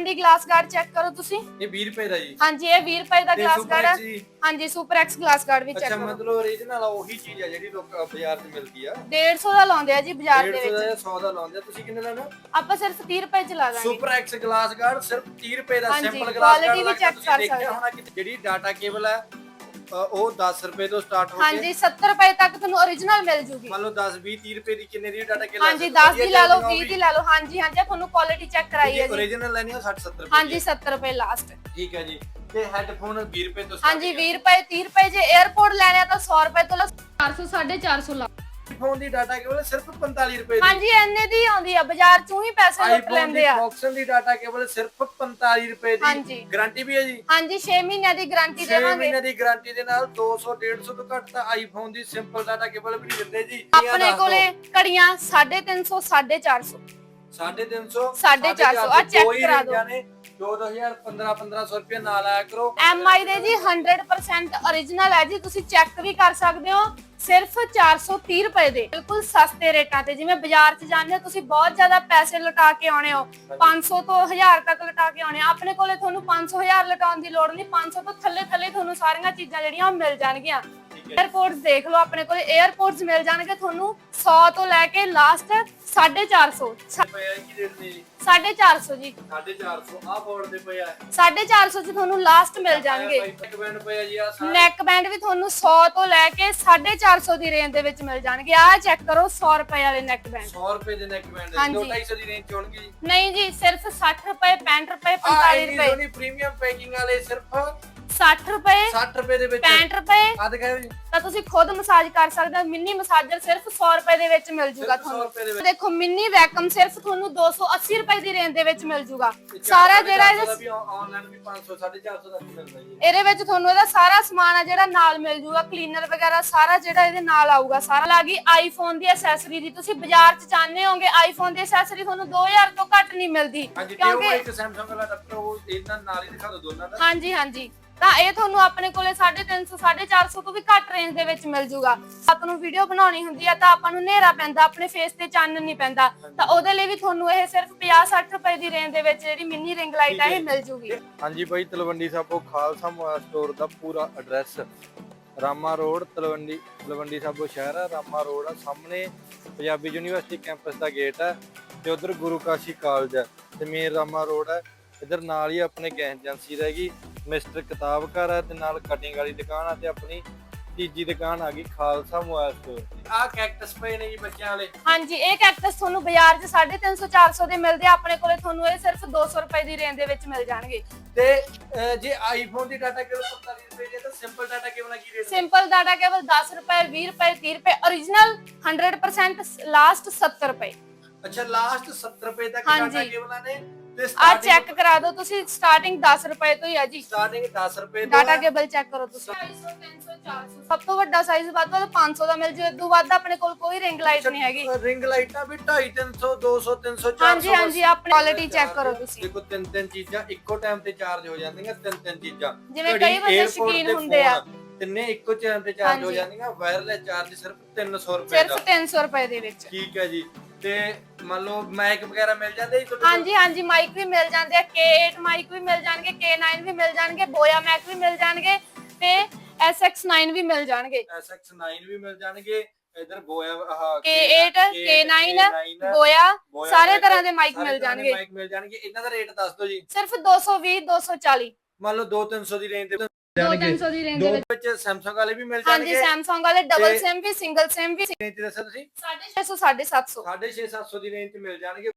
A1 ਦੀ glass guard check ਕਰੋ ਤੁਸੀਂ। ਇਹ 20 ਰੁਪਏ ਦਾ ਜੀ। ਹਾਂਜੀ ਇਹ 20 ਰੁਪਏ ਦਾ ਤੇ ਗਲਾਸ Super ਗਾਰਡ ਜੀ? ਹਾਂਜੀ ਸੁਪਰ ਐਕਸ ਗਲਾਸ ਗਾਰਡ ਵੀ ਚੈੱਕ ਅੱਛਾ ਕਰੋ। ਮਤਲਬ ਓਰੀਜਨਲ ਉਹੀ ਚੀਜ਼ ਹੈ ਜਿਹੜੀ ਲੋਕ ਬਾਜ਼ਾਰ 'ਚ ਮਿਲਦੀ ਆ। 150 ਦਾ ਲਾਉਂਦੇ ਆ ਜੀ ਬਾਜ਼ਾਰ ਦੇ 150 ਦਾ ਵਿੱਚ। ਜਾਂ 100 ਦਾ ਲਾਉਂਦੇ ਆ। ਤੁਸੀਂ ਕਿੰਨੇ ਲੈਣਾ? ਆਪਾਂ ਸਿਰਫ 30 ਰੁਪਏ ਚ ਲਾ ਦਾਂਗੇ। ਸੁਪਰ ਐਕਸ ਗਲਾਸ ਗਾਰਡ ਸਿਰਫ 30 ਰੁਪਏ ਦਾ ਹਾਂਜੀ, ਸਿੰਪਲ ਗਲਾਸ quality ਗਾਰਡ ਵੀ check ਕਰ ਸਕਦੇ ਹੋ। ਹੋਣਾ ਕਿ ਜਿਹੜੀ ਡਾਟਾ ਕੇਬਲ ਹੈ ਅ, ਉਹ 10 ਰੁਪਏ ਤੋਂ ਸਟਾਰਟ ਹੋ ਕੇ ਹਾਂਜੀ 70 ਰੁਪਏ ਤੱਕ ਤੁਹਾਨੂੰ origignal ਮਿਲ ਜੂਗੀ। ਮੰਨ ਲਓ 10 20 30 ਰੁਪਏ ਦੀ ਕਿੰਨੇ ਦੀ ਡਾਟਾ ਕੇਬਲ ਹਾਂਜੀ 10 ਦੀ ਲੈ ਲਓ 20 ਦੀ ਲੈ ਲਓ ਹਾਂਜੀ ਹਾਂਜੀ ਤੁਹਾਨੂੰ ਕੁਆਲਿਟੀ ਚੈੱਕ ਕਰਾਈ ਹੈ ਜੀ। ਓਰੀਜਨਲ ਲੈਣੀ ਆ 60 70 ਰੁਪਏ ਹਾਂਜੀ ਦੀ। 70 ਰੁਪਏ ਲਾਸਟ ਠੀਕ ਹੈ ਜੀ। ਤੇ ਹੈੱਡਫੋਨ 20 ਰੁਪਏ ਤੋਂ ਹਾਂਜੀ 20 ਰੁਪਏ 30 ਰੁਪਏ ਜੇ 에어ਪੋਰਟ ਲੈਣੇ ਆ ਤਾਂ 100 ਰੁਪਏ ਤੋਂ ਲਓ 400 450 ਲਾ ਫੋਨ ਦੀ ਡਾਟਾ ਕੇਬਲ ਸਿਰਫ 45 ਰੁਪਏ ਦੀ। ਹਾਂਜੀ ਇੰਨੇ ਦੀ ਆਉਂਦੀ ਆ ਬਾਜ਼ਾਰ ਚੋਂ ਹੀ ਪੈਸੇ ਲੁੱਟ ਆਈਫੋਨ ਦੀ ਲੈਂਦੇ ਆ। ਬੌਕਸਨ ਦੀ ਡਾਟਾ ਕੇਬਲ ਸਿਰਫ 45 ਰੁਪਏ ਹਾਂਜੀ। ਦੀ ਗਾਰੰਟੀ ਵੀ ਹੈ ਜੀ? ਹਾਂਜੀ 6 ਮਹੀਨਿਆਂ ਦੀ ਗਾਰੰਟੀ 6 ਦੇਵਾਂਗੇ। ਮਹੀਨੇ ਦੀ ਗਾਰੰਟੀ ਦੇ ਨਾਲ 200 150 ਤੋਂ ਘੱਟ ਤਾਂ ਆਈਫੋਨ ਦੀ ਸਿੰਪਲ ਡਾਟਾ ਕੇਬਲ ਵੀ ਨਹੀਂ ਦਿੰਦੇ ਜੀ। ਆਪਣੇ ਕੋਲੇ ਘੜੀਆਂ 350 450 350 ਸਾਢੇ ਚਾਰ ਸੌ, ਆਹ check ਕਰਾ ਦਿਓ। ਨੇ 2000 15 1500 ਰੁਪਏ ਨਾਲ ਆਇਆ ਕਰੋ। MI ਦੇ ਜੀ 100% origignal ਹੈ ਜੀ। ਤੁਸੀਂ ਚੈੱਕ ਵੀ ਕਰ ਸਕਦੇ ਹੋ। ਸਿਰਫ 430 ਰੁਪਏ ਦੇ। ਬਿਲਕੁਲ ਸਸਤੇ ਰੇਟਾਂ ਤੇ। ਜਿਵੇਂ ਬਾਜ਼ਾਰ 'ਚ ਜਾਂਦੇ ਹੋ ਤੁਸੀਂ ਬਹੁਤ ਜ਼ਿਆਦਾ ਪੈਸੇ ਲਟਾ ਕੇ ਆਉਣੇ ਹੋ। 500 ਤੋਂ 1000 ਤੱਕ ਲਟਾ ਕੇ ਆਉਣੇ ਆ ਆਪਣੇ ਕੋਲੇ ਤੁਹਾਨੂੰ 500 1000 ਲਟਾਉਣ ਦੀ ਲੋੜ ਨਹੀਂ। 500 ਤੋਂ ਥੱਲੇ ਥੱਲੇ ਤੁਹਾਨੂੰ ਸਾਰੀਆਂ ਚੀਜ਼ਾਂ ਜਿਹੜੀਆਂ ਮਿਲ ਜਾਣਗੀਆਂ। 에어ਪੋਰਟਸ ਦੇਖ ਲਓ ਆਪਣੇ ਕੋਲੇ 에어ਪੋਰਟਸ ਮਿਲ ਜਾਣਗੇ। ਤੁਹਾਨੂੰ 100 ਤੋਂ ਲੈ ਕੇ ਲਾਸਟ 450 ਪਏ ਆ ਕੀ ਰੇਟ ਨੇ ਜੀ। 450 ਜੀ 450 ਆਹ ਬੋਰਡ ਦੇ ਪਏ ਆ। 450 ਚ ਤੁਹਾਨੂੰ ਲਾਸਟ ਮਿਲ ਜਾਣਗੇ। ਇੱਕ ਬੈਂਡ ਪਏ ਆ ਜੀ ਆ ਸਾਰੇ। ਨੈਕ ਬੈਂਡ ਵੀ ਤੁਹਾਨੂੰ 100 ਤੋਂ ਲੈ ਕੇ 450 ਦੀ ਰੇਂਜ ਦੇ ਵਿੱਚ ਮਿਲ ਜਾਣਗੇ। ਆਹ ਚੈੱਕ ਕਰੋ 100 ਰੁਪਏ ਵਾਲੇ ਨੈਕ ਬੈਂਡ 100 ਰੁਪਏ ਦੇ ਨੈਕ ਬੈਂਡ ਹਾਂਜੀ। 250 ਦੀ ਰੇਂਜ ਚ ਹੋਣਗੇ ਜੀ। ਨਹੀਂ ਜੀ ਸਿਰਫ 60 ਰੁਪਏ 65 ਰੁਪਏ ਆ 45 ਇੰਨੀ ਰੁਪਏ। ਪ੍ਰੀਮੀਅਮ ਪੈਕਿੰਗ ਵਾਲੇ ਸਿਰਫ 60 ਰੁਪਏ 60 ਰੁਪਏ ਦੇ ਵਿੱਚ। 65 ਰੁਪਏ। ਆ ਦਿਖਾਓ ਜੀ। ਤਾਂ ਤੁਸੀਂ ਖੁਦ ਮਸਾਜ ਕਰ ਸਕਦੇ ਹੋ। ਮਿੰਨੀ ਮਸਾਜਰ ਸਿਰਫ 100 ਰੁਪਏ ਦੇ ਵਿੱਚ ਮਿਲ ਜੂਗਾ ਸਿਰਫ 100 ਰੁਪਏ ਦੇ ਤੁਹਾਨੂੰ। ਦੇਖੋ ਮਿੰਨੀ ਵੈਕਮ ਸਿਰਫ ਤੁਹਾਨੂੰ 280 ਰੁਪਏ ਦੀ ਰੇਂਜ ਦੇ ਵਿੱਚ ਮਿਲ ਜੂਗਾ। ਸਾਰਾ ਜਿਹੜਾ ਇਹਦੇ ਵੀ ਆਨਲਾਈਨ ਵੀ 500 450 ਦਾ ਵੀ ਮਿਲਦਾ ਜੀ। ਇਹਦੇ ਵਿੱਚ ਤੁਹਾਨੂੰ ਇਹਦਾ ਸਾਰਾ ਸਮਾਨ ਆ ਜਿਹੜਾ ਨਾਲ ਮਿਲ ਜੂਗਾ। ਕਲੀਨਰ ਵਗੈਰਾ ਸਾਰਾ ਜਿਹੜਾ ਇਹਦੇ ਨਾਲ ਆਊਗਾ। ਸਾਰਾ ਲੱਗੀ ਆਈਫੋਨ ਦੀ ਐਕਸੈਸਰੀ ਦੀ। ਤੁਸੀਂ ਬਾਜ਼ਾਰ 'ਚ ਚਾਹੁੰਦੇ ਹੋਗੇ ਆਈਫੋਨ ਦੀ ਐਕਸੈਸਰੀ ਤੁਹਾਨੂੰ 2000 ਤੋਂ ਘੱਟ ਨਹੀਂ ਮਿਲਦੀ। ਕਿਉਂਕਿ ਇੱਕ Samsung ਵਾਲਾ ਅਡਾਪਟਰ ਉਹ ਇਹਨਾਂ ਨਾਲ ਹੀ ਦਿਖਾ ਦਿਓ ਦੋਨਾਂ ਦਾ। ਹਾਂਜੀ ਹਾਂਜੀ। ਤਾਂ ਇਹ ਤੁਹਾਨੂੰ ਆਪਣੇ ਕੋਲੇ 350 450 ਤੋਂ ਵੀ ਘੱਟ ਰੇਂਜ ਦੇ ਵਿੱਚ ਮਿਲ ਜੂਗਾ। ਆਪ ਨੂੰ ਵੀਡੀਓ ਬਣਾਉਣੀ ਹੁੰਦੀ ਆ ਤਾਂ ਆਪਾਂ ਨੂੰ ਹਨੇਰਾ ਪੈਂਦਾ ਆਪਣੇ ਫੇਸ ਤੇ ਚਾਨਣ ਨਹੀਂ ਪੈਂਦਾ। ਤਾਂ ਉਹਦੇ ਲਈ ਵੀ ਤੁਹਾਨੂੰ ਇਹ ਸਿਰਫ 50 60 ਰੁਪਏ ਦੀ ਰੇਂਜ ਦੇ ਵਿੱਚ ਜਿਹੜੀ ਮਿੰਨੀ ਰਿੰਗ ਲਾਈਟ ਆ ਇਹ ਮਿਲ ਜੂਗੀ। ਹਾਂਜੀ ਬਾਈ ਤਲਵੰਡੀ ਸਾਬੋ ਖਾਲਸਾ ਮੋਬਾਈਲ ਸਟੋਰ ਦਾ ਪੂਰਾ ਐਡਰੈਸ ਰਾਮਾ ਰੋਡ ਤਲਵੰਡੀ ਤਲਵੰਡੀ ਸਾਬੋ ਸ਼ਹਿਰ ਹੈ ਰਾਮਾ ਰੋਡ ਆ। ਸਾਹਮਣੇ ਪੰਜਾਬੀ ਯੂਨੀਵਰਸਿਟੀ ਕੈਂਪਸ ਦਾ ਗੇਟ ਹੈ ਤੇ ਉਧਰ ਗੁਰੂ ਕਾਸ਼ੀ ਕਾਲਜ ਹੈ ਤੇ ਮੇਨ ਰਾਮਾ ਰੋਡ ਹੈ ਇਧਰ ਨਾਲ ਹੀ ਆਪਣੇ ਗੈਸ ਏਜੰਸੀ ਰਹੇਗੀ ਮਿਸਟਰ ਕਿਤਾਬ ਘਰ ਹੈ ਤੇ ਨਾਲ ਕਟਿੰਗ ਵਾਲੀ ਦੁਕਾਨ ਆ ਤੇ ਆਪਣੀ ਤੀਜੀ ਦੁਕਾਨ ਆ ਗਈ ਖਾਲਸਾ ਮੋਬਾਈਲ ਸਟੋਰ ਆ ਕੈਕਟਸ ਪਏ ਨੇ ਜੀ ਬੱਚਿਆਂ ਵਾਲੇ। ਹਾਂਜੀ ਇਹ ਕੈਕਟਸ ਤੁਹਾਨੂੰ ਬਾਜ਼ਾਰ 'ਚ 350 400 ਦੇ ਮਿਲਦੇ ਆ। ਆਪਣੇ ਕੋਲੇ ਤੁਹਾਨੂੰ ਇਹ ਸਿਰਫ 200 ਰੁਪਏ ਦੀ ਰੇਂਜ ਦੇ ਵਿੱਚ ਮਿਲ ਜਾਣਗੇ। ਤੇ ਅਹ, ਜੇ ਆਈਫੋਨ ਦੀ ਡਾਟਾ ਕੇਬਲ 45 ਰੁਪਏ ਦੀ ਹੈ ਤਾਂ ਸਿੰਪਲ ਡਾਟਾ ਕੇਬਲ ਕੀ ਰੇਟ ਸਿੰਪਲ ਡਾਟਾ ਕੇਵਲ 10 ਰੁਪਏ 20 ਰੁਪਏ 30 ਰੁਪਏ origignal 100% ਲਾਸਟ 70 ਰੁਪਏ। ਅੱਛਾ ਲਾਸਟ 70 ਰੁਪਏ ਤੱਕ ਹਾਂਜੀ। ਡਾਟਾ ਕੇਬਲਾਂ ਨੇ। ਤੇ ਆ starting- ਚੈੱਕ ਕਰਾ ਦਿਓ ਤੁਸੀਂ ਸਟਾਰਟਿੰਗ 10 ਰੁਪਏ ਤੋਂ ਹੀ ਆ ਜੀ ਸਟਾਰਟਿੰਗ 10 ਰੁਪਏ ਤੋਂ ਡਾਟਾ ਹੈ। ਕੇਬਲ ਚੈੱਕ ਕਰੋ ਤੁਸੀਂ 250 300 400 ਸਭ ਤੋਂ ਵੱਡਾ ਸਾਈਜ਼ ਵੱਧ ਤੋਂ ਵੱਧ 500 ਦਾ ਮਿਲ ਜੂ ਇਦੋਂ ਵੱਧ ਆਪਣੇ ਕੋਲ ਕੋਈ ਰਿੰਗ ਲਾਈਟ ਨਹੀਂ ਹੈਗੀ ਰਿੰਗ ਲਾਈਟਾਂ ਵੀ 250 300 200 300 400 ਹਾਂਜੀ, ਹਾਂਜੀ, ਆਪਣੀ quality check ਕਰੋ ਤੁਸੀਂ। ਦੇਖੋ ਤਿੰਨ ਤਿੰਨ ਚੀਜ਼ਾਂ ਇੱਕੋ ਟਾਈਮ ਤੇ ਚਾਰਜ ਹੋ ਜਾਂਦੀਆਂ ਤਿੰਨ ਤਿੰਨ ਚੀਜ਼ਾਂ ਜਿਵੇਂ ਘੜੀ, ਕਈ ਬੰਦੇ ਸ਼ੌਕੀਨ ਤੇ ਹੁੰਦੇ ਆ। phone, ਤਿੰਨੇ ਇੱਕੋ ਟਾਈਮ ਤੇ ਚਾਰਜ ਹੋ ਹਾਂਜੀ। ਜਾਂਦੀਆਂ ਵਾਇਰਲੈਸ ਚਾਰਜ ਸਿਰਫ 300 ਰੁਪਏ ਸਿਰਫ ਦਾ 300 ਰੁਪਏ ਦੇ ਵਿੱਚ ਠੀਕ ਹੈ ਜੀ ਤੇ ਮੰਨ ਲਓ ਮਾਈਕ ਵਗੈਰਾ ਮਿਲ ਜਾਂਦੇ ਜੀ ਤੁਹਾਡੇ ਕੋਲ? ਹਾਂਜੀ ਹਾਂਜੀ ਮਾਈਕ ਵੀ ਮਿਲ ਜਾਂਦੇ ਆ K8 ਮਾਈਕ ਵੀ ਮਿਲ ਜਾਣਗੇ K9 ਵੀ ਮਿਲ ਜਾਣਗੇ ਬੋਇਆ ਮੈਕ ਵੀ ਮਿਲ ਜਾਣਗੇ ਤੇ SX9 ਵੀ ਮਿਲ ਜਾਣਗੇ। SX9 ਵੀ ਮਿਲ ਜਾਣਗੇ ਇਧਰ ਬੋਇਆ ਆਹ K8 K9 K9, ਬੋਇਆ ਬੋਇਆ ਸਾਰੇ mic, ਤਰ੍ਹਾਂ ਦੇ ਮਾਈਕ ਸਾਰੇ ਮਿਲ ਤਰ੍ਹਾਂ ਦੇ ਜਾਣਗੇ। ਮਾਈਕ ਮਿਲ ਜਾਣਗੇ। ਇਹਨਾਂ ਦਾ ਰੇਟ ਦੱਸ ਦਿਓ ਜੀ। ਸਿਰਫ 220 240 ਮੰਨ ਲਓ 2-300 ਦੀ ਰੇਂਜ ਦੇ 2-300 ਦੀ ਰੇਂਜ ਦੇ ਦੋ ਵਿੱਚ। ਵਿੱਚ Samsung ਵਾਲੇ ਵੀ ਮਿਲ ਹਾਂਜੀ ਜਾਣਗੇ Samsung ਵਾਲੇ ਡਬਲ ਤੇ- ਸਿਮ ਵੀ ਸਿੰਗਲ ਸਿਮ ਵੀ। ਰੇਂਜ ਦੱਸੋ ਤੁਸੀਂ? 650 750 650 700 ਦੀ ਰੇਂਜ 'ਚ ਮਿਲ ਜਾਣਗੇ।